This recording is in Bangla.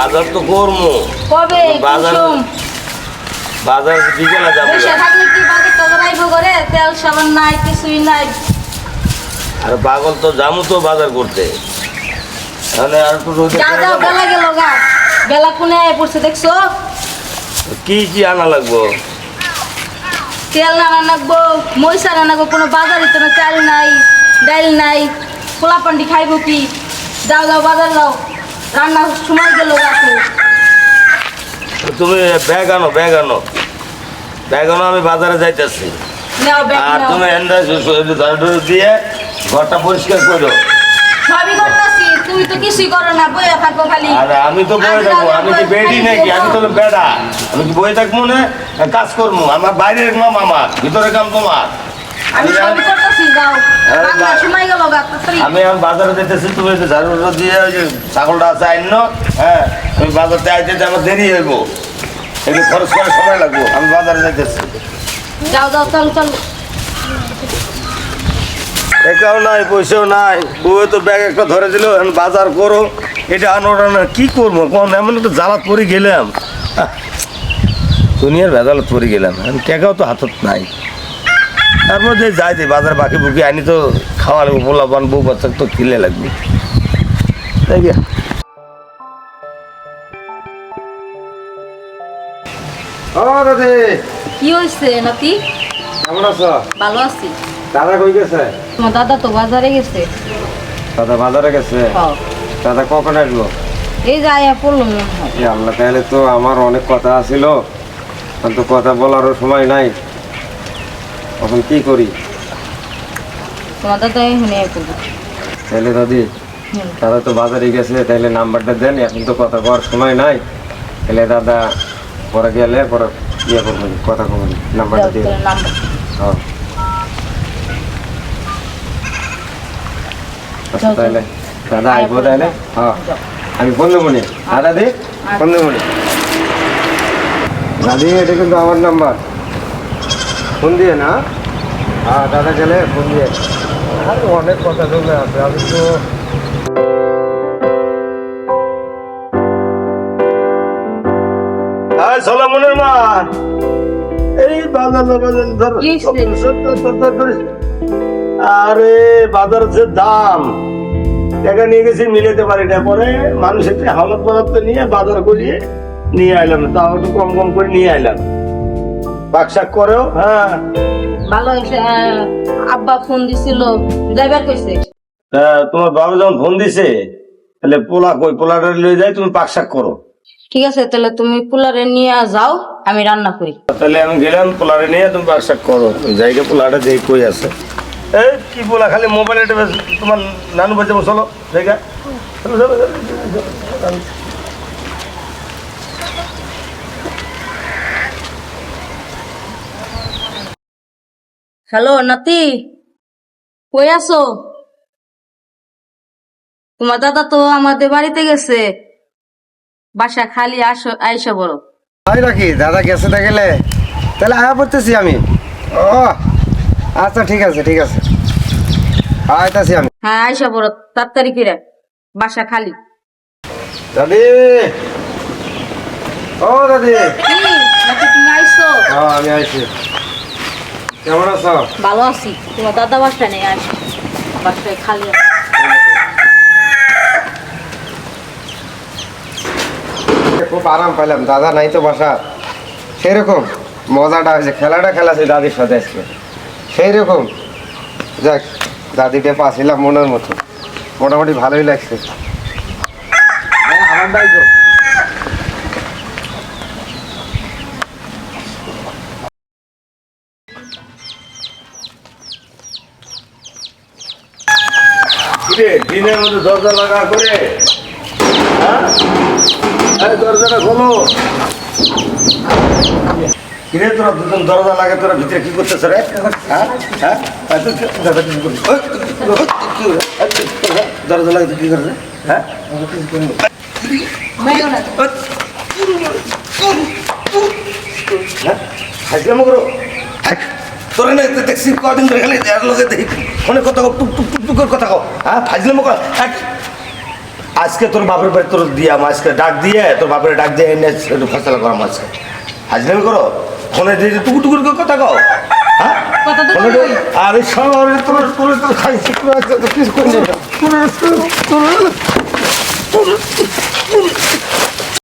বাজার তো করব কবে? বাজার- বাজার বিকেলে যাব। বসে থাকলে কি বাজেট টাজার আইব করে তেল সাবান নাই কিছুই নাই। আর পাগল তো যাব তো বাজার করতে। তাহলে আর একটু রোদে যাও যাও বেলা গেল গা। বেলা কোনে আয় পড়ছে দেখছ? কি কি আনা লাগবো? তেল না রান্নাবো মইসা রান্নাবো কোনো বাজারে তো চাল নাই ডাইল নাই খোলা পান্ডি খাইবো কি? যাও যাও বাজার যাও। রান্না সময় গেল তুমি ব্যাগ আনো ব্যাগ আনো। ব্যাগ আনো আমি বাজারে যাইতেছি। আর তুমি দিয়ে ঘরটা পরিষ্কার করো সবই করতেছি তুমি তো কিছুই করো না বইয়া থাকো খালি। আর আমি তো বয়ে থাকব আমি কি বেডি নাকি? আমি তো। বেড়া। আমি কি বয়ে থাকব না? কাজ করব। আমার বাইরের কাম আমার ভিতরে কাম তোমার। আমি সবই করতেছি যাও আরে রান্না না। সময় গেল গা তাড়াতাড়ি আমি এখন বাজারে যেতেছি তুমি ঝাড়ু দিয়ে ওই যে ছাগলটা আছে আইন হ্যাঁ আমি বাজারতে আইতে যেতে আমার দেরি হইব। একটু খরচ করে সময় লাগবো আমি বাজারে যাইতেছি। যাও যাও চলো চলো। একাও নাই পয়সাও নাই বউয়ে তো ব্যাগ একটা ধরে দিল এখন বাজার করো। এটা আনো ওটা আনো। কি করব? কোন এমন একটু জ্বালাত পরে গেলাম। দুনিয়ার ভেজালত পরে গেলাম এখন টাকাও তো হাতত নাই। তারপর যে যাই দিই বাজার বাকি বুকি আনি তো খাওয়া লাগবে পোলা বউ বাচ্চা তো কিলে লাগবে। তাই গিয়া। ও দাদি কি হয়েছে নাতি? কেমন আছো? ভালো আছি। দাদা কই গেছে? তোমার দাদা তো বাজারে গেছে। দাদা বাজারে গেছে? হ্যাঁ। দাদা কখন আসব এই যে আয়া পড়ল মনে হয়। আল্লাহ তাহলে তো আমার অনেক কথা আছিল। তো কথা বলারও সময় নাই। এখন কি করি? তোমার দাদা এখানে তাহলে দাদি দাদা তো বাজারে গেছে তাহলে নাম্বারটা দেন এখন তো কথা কওয়ার সময় নাই। তাহলে দাদা পরে গেলে পরে ইয়ে করবেন কথা কবেন নাম্বারটা দিয়ে তাহলে হ্যাঁ। আচ্ছা। তাহলে দাদা আইবো তাহলে হ্যাঁ। আমি ফোন দেবো নি। দাদা? দি ফোন দেবো নি। দাদি এটা কিন্তু আমার নাম্বার। ফোন দিয়ে না? হ্যাঁ দাদা গেলে ফোন দিয়ে। আরে অনেক কথা চলে আছে আমি তো হাই সোলামনের মা। এই বাজার ধর আরে বাজার যে দাম। টাকা নিয়ে গেছি মিলাতে পারি না। পরে মানুষের থেকে হালত পদার্থ নিয়ে বাজার করিয়ে নিয়ে আইলাম। তাও একটু কম কম করে নিয়ে আইলাম। বাকশাক করেও? হ্যাঁ। ভালো হয়েছে আব্বা ফোন দিছিল যাইবার কইছে। তোমার বাবা যখন ফোন দিছে তাহলে পোলা কই? পোলাটা লয়ে যাই তুমি পাকশাক করো। ঠিক আছে তাহলে তুমি পুলারে নিয়ে যাও আমি রান্না করি। তাহলে আমি গেলাম পোলারে নিয়ে তুমি পাকশাক করো। জায়গা পোলাটা যে কই আছে। এই কি পোলা খালি মোবাইলে তোমার নানু যাব, চলো জায়গা চলো, চলো, চলো, চলো, চলো। হ্যালো নাতি। কই আছো? তোমার দাদা তো আমাদের বাড়িতে গেছে। বাসা খালি আসো আইসা বড় তাই নাকি দাদা গেছে তা গেলে? তাহলে আয়া পড়তেছি আমি। ও আচ্ছা ঠিক আছে ঠিক আছে। আইতাছি আমি। হ্যাঁ আইসা বড় তাড়াতাড়ি করে বাসা খালি। দাদি! ও দাদি! কি? নাতি তুমি আইসো? হ্যাঁ আমি আইছি। কেমন আছো? ভালো আছি। তোমার দাদা বাসা নেই? আসো বাসায় খালি খুব আরাম পাইলাম। দাদা নাই তো বাসা সেরকম মজাটা হয়েছে। খেলাটা খেলাছে দাদির সাথে আজকে। সেই রকম যাক দাদিকে পাছিলাম মনের মতো। মোটামুটি ভালোই লাগছে। হ্যাঁ, কিরে দিনের মধ্যে দরজা লাগা করে হ্যাঁ দরজাটা খোলো কিরে তোরা দুজন দরজা লাগে তোরা ভিতরে কি করতেছ রে হ্যাঁ হ্যাঁ দরজা করে? লাগে কি করছিস হ্যাঁ হ্যাঁ করো তোরা না দেখছি কদিন ধরে খালি এর লগে দেখি। অনেক কথা টুক টুক টুক টুক করে কথা কও। হ্যাঁ ফাজলাম কর। আজকে তোর বাপের বাড়ি তোর দিয়াম আজকে ডাক দিয়ে তোর বাপের ডাক দিয়ে এনে একটু ফসলা করাম আজকে। হাজলামি করো। ফোনে দিয়ে টুকু টুকুর করে কথা কও। হ্যাঁ। দিয়ে- আরে সব তোর তোর তোর খাইছি কিছু করি